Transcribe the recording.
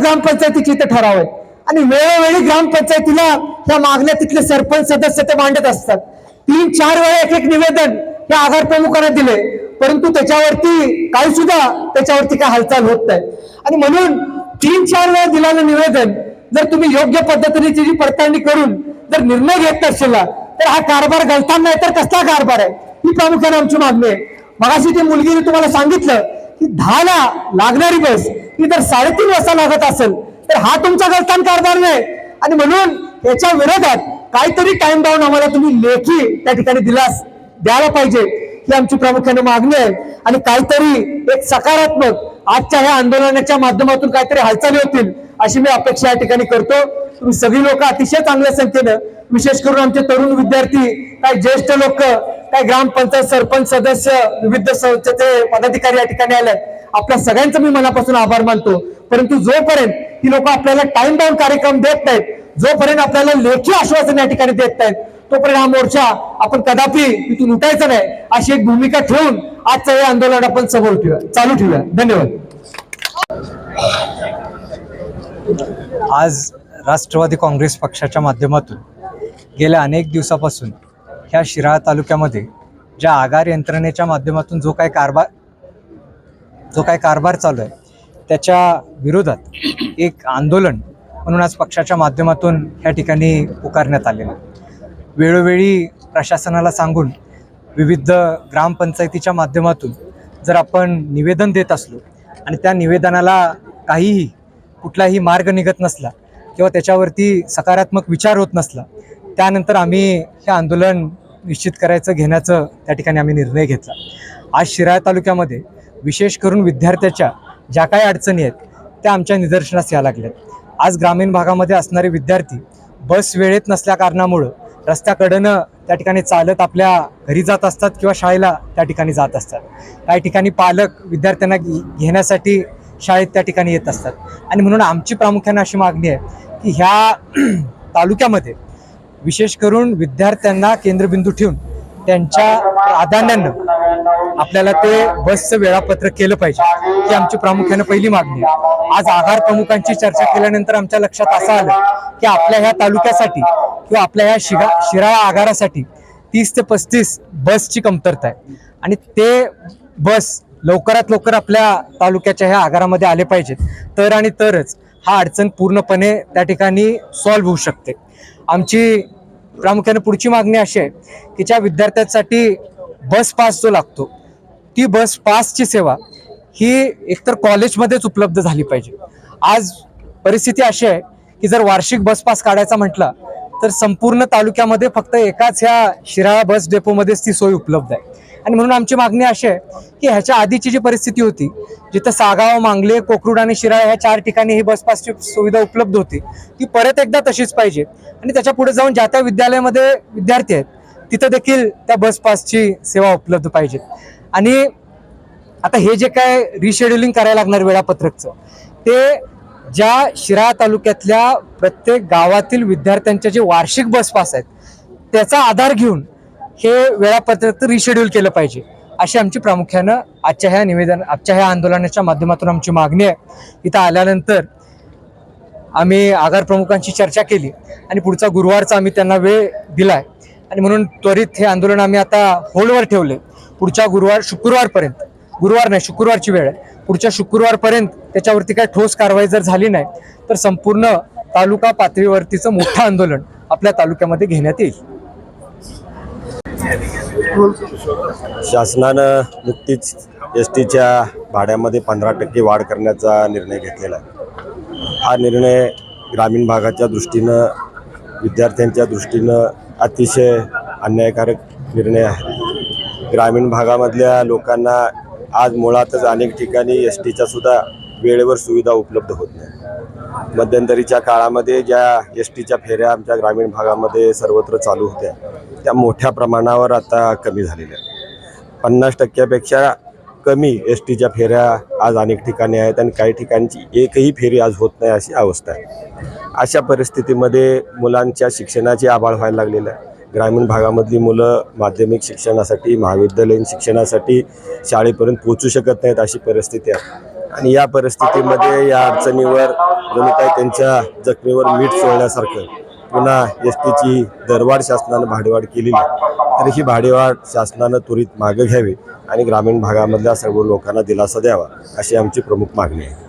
ग्रामपंचायतीची इथे ठराव. आहे आणि वेळोवेळी ग्रामपंचायतीला ह्या मागण्या तिथले सरपंच सदस्य ते मांडत असतात. तीन चार वेळा एक एक निवेदन या आधार प्रमुखांना दिले. परंतु त्याच्यावरती काही सुद्धा त्याच्यावरती काय हालचाल होत नाही. आणि म्हणून तीन चार वेळा दिलेलं निवेदन जर तुम्ही योग्य पद्धतीने त्याची पडताळणी करून जर निर्णय घेत नसेल तर हा कारभार गलतान नाही तर कसला कारभार आहे? ही प्रामुख्याने आमची मागणी आहे. मगाशी ती मुलगीने तुम्हाला सांगितलं की दहाला लागणारी बस ही जर साडेतीन वाजता लागत असेल तर हा तुमचा गलतान कारभार नाही. आणि म्हणून याच्या विरोधात काहीतरी टाइम डाऊन आम्हाला तुम्ही लेखी त्या ठिकाणी दिलास द्यायला पाहिजे. ही आमची प्रामुख्याने मागणी आहे. आणि काहीतरी एक सकारात्मक आजच्या ह्या आंदोलनाच्या माध्यमातून काहीतरी हालचाली होतील अशी मी अपेक्षा या ठिकाणी करतो. तुम्ही सगळी लोक अतिशय चांगल्या संख्येनं विशेष करून आमचे तरुण विद्यार्थी काही ज्येष्ठ लोक काही ग्रामपंचायत सरपंच सदस्य विविध संस्थेचे पदाधिकारी या ठिकाणी आले आपल्या सगळ्यांचं मी मनापासून आभार मानतो. परंतु जोपर्यंत ही लोक आपल्याला टाइम बाउंड कार्यक्रम देत नाहीत जोपर्यंत आपल्याला लेखी आश्वासन या ठिकाणी देत नाहीत तोपर्यंत हा मोर्चा आपण कदापि इथून उठायचा नाही अशी एक भूमिका ठेवून आजचं हे आंदोलन आपण समोर ठेवूया. चालू ठेवूया. धन्यवाद. आज राष्ट्रवादी काँग्रेस पक्षाच्या माध्यमातून गेल्या अनेक दिवसापासून ह्या शिराळा तालुक्यामध्ये ज्या आगार यंत्रणेच्या माध्यमातून जो काय कारभार जो काय कारभार चालू आहे त्याच्या विरोधात एक आंदोलन म्हणून आज पक्षाच्या माध्यमातून ह्या ठिकाणी पुकारण्यात आलेलं वेळोवेळी प्रशासनाला सांगून विविध ग्रामपंचायतीच्या माध्यमातून जर आपण निवेदन देत असलो आणि त्या निवेदनाला काहीही कुठलाही मार्ग निघत नसला किंवा त्याच्यावरती सकारात्मक विचार होत नसला त्यानंतर आम्ही हे आंदोलन निश्चित करायचं घेण्याचं त्या ठिकाणी आम्ही निर्णय घेतला. आज शिराळा तालुक्यामध्ये विशेष करून विद्यार्थ्याच्या ज्या काही अडचणी आहेत त्या आमच्या निदर्शनास या लागल्यात. आज ग्रामीण भागामध्ये असणारे विद्यार्थी बस वेळेत नसल्या कारणामुळं रस्त्याकडनं त्या ठिकाणी चालत आपल्या घरी जात असतात किंवा शाळेला त्या ठिकाणी जात असतात. काही ठिकाणी पालक विद्यार्थ्यांना घे- घेण्यासाठी शाळेत त्या ठिकाणी येत असतात. आणि म्हणून आमची प्रामुख्याने अशी मागणी आहे की ह्या तालुक्यामध्ये विशेष करून विद्यार्थ्यांना केंद्रबिंदू ठेवून त्यांच्या प्राधान्यानं आपल्याला ते बसचं वेळापत्रक केलं पाहिजे ही आमची प्रामुख्यानं पहिली मागणी आहे. आज आघार प्रमुखांची चर्चा केल्यानंतर आमच्या लक्षात असं आलं की आपल्या ह्या तालुक्यासाठी किंवा आपल्या ह्या शिगा शिराळा आगारासाठी तीस ते पस्तीस बसची कमतरता आहे. आणि ते बस लवकरात लवकर आपल्या तालुक्याच्या ह्या आगारामध्ये आले पाहिजेत. तर आणि तरच हा अडचण पूर्णपणे त्या ठिकाणी सॉल्व्ह होऊ शकते. आमची प्रामुख्याने पुढची मागणी अशी आहे की ज्या विद्यार्थ्यांसाठी बस पास जो लागतो ती बस पासची सेवा ही एकतर कॉलेजमध्येच उपलब्ध झाली पाहिजे. आज परिस्थिती अशी आहे की जर वार्षिक बस पास काढायचा म्हटला तर संपूर्ण तालुक्यामध्ये फक्त एकाच ह्या शिराळा बस डेपोमध्येच ती सोय उपलब्ध आहे. आणि म्हणून आमची मागणी अशी आहे की ह्याच्या आधीची जी परिस्थिती होती जिथं सागाव मांगले कोकरूड आणि शिराळ ह्या चार ठिकाणी ही बसपासची सुविधा उपलब्ध होती ती परत एकदा तशीच पाहिजे. आणि त्याच्या पुढे जाऊन ज्या त्या विद्यालयामध्ये विद्यार्थी आहेत तिथं देखील त्या बसपासची सेवा उपलब्ध पाहिजे. आणि आता हे जे काय रिशेड्युलिंग करायला लागणार वेळापत्रकचं ते ज्या शिराळा तालुक्यातल्या प्रत्येक गावातील विद्यार्थ्यांच्या जे वार्षिक बसपास आहेत त्याचा आधार घेऊन हे वेळापत्रक रिशेड्यूल केलं पाहिजे. अशी आमची प्रामुख्यानं आजच्या ह्या निवेदन आजच्या ह्या आंदोलनाच्या माध्यमातून आमची मागणी आहे. इथं आल्यानंतर आम्ही आगार प्रमुखांशी चर्चा केली आणि पुढचा गुरुवारचा आम्ही त्यांना वेळ दिलाय. आणि म्हणून त्वरित हे आंदोलन आम्ही आता होल्डवर ठेवले पुढच्या गुरुवार शुक्रवारपर्यंत गुरुवार नाही शुक्रवारची वेळ आहे. पुढच्या शुक्रवारपर्यंत त्याच्यावरती काय ठोस कारवाई जर झाली नाही तर संपूर्ण तालुका पातळीवरतीचं मोठं आंदोलन आपल्या तालुक्यामध्ये घेण्यात येईल. शासनानं नुकतीच एस टीच्या भाड्यामध्ये पंधरा टक्के वाढ करण्याचा निर्णय घेतलेला आहे. हा निर्णय ग्रामीण भागाच्या दृष्टीनं विद्यार्थ्यांच्या दृष्टीनं अतिशय अन्यायकारक निर्णय आहे. ग्रामीण भागामधल्या लोकांना आज मुळातच अनेक ठिकाणी एस टीच्या सुद्धा वेळेवर सुविधा उपलब्ध होत नाही. मध्यंतरीच्या काळामध्ये ज्या एस टीच्या फेऱ्या आमच्या ग्रामीण भागामध्ये सर्वत्र चालू होत्या त्या मोठ्या प्रमाणावर आता कमी झालेल्या आहेत. पन्नास टक्क्यापेक्षा कमी एस टीच्या फेऱ्या आज अनेक ठिकाणी आहेत आणि काही ठिकाणची एकही फेरी आज होत नाही अशी अवस्था आहे. अशा परिस्थितीमध्ये मुलांच्या शिक्षणाचे आबाळ व्हायला लागलेलं आहे. ग्रामीण भागामधली मुलं माध्यमिक शिक्षणासाठी महाविद्यालयीन शिक्षणासाठी शाळेपर्यंत पोचू शकत नाहीत अशी परिस्थिती आहे. आणि या परिस्थितीमध्ये या अडचणीवर जणू त्यांच्या जखमीवर मीठ सोडण्यासारखं पुन्हा एस टीची दरवाढ शासनानं भाडेवाढ केलेली आहे. तर ही भाडेवाढ शासनानं त्वरित मागं घ्यावी आणि ग्रामीण भागामधल्या सर्व लोकांना दिलासा द्यावा अशी आमची प्रमुख मागणी आहे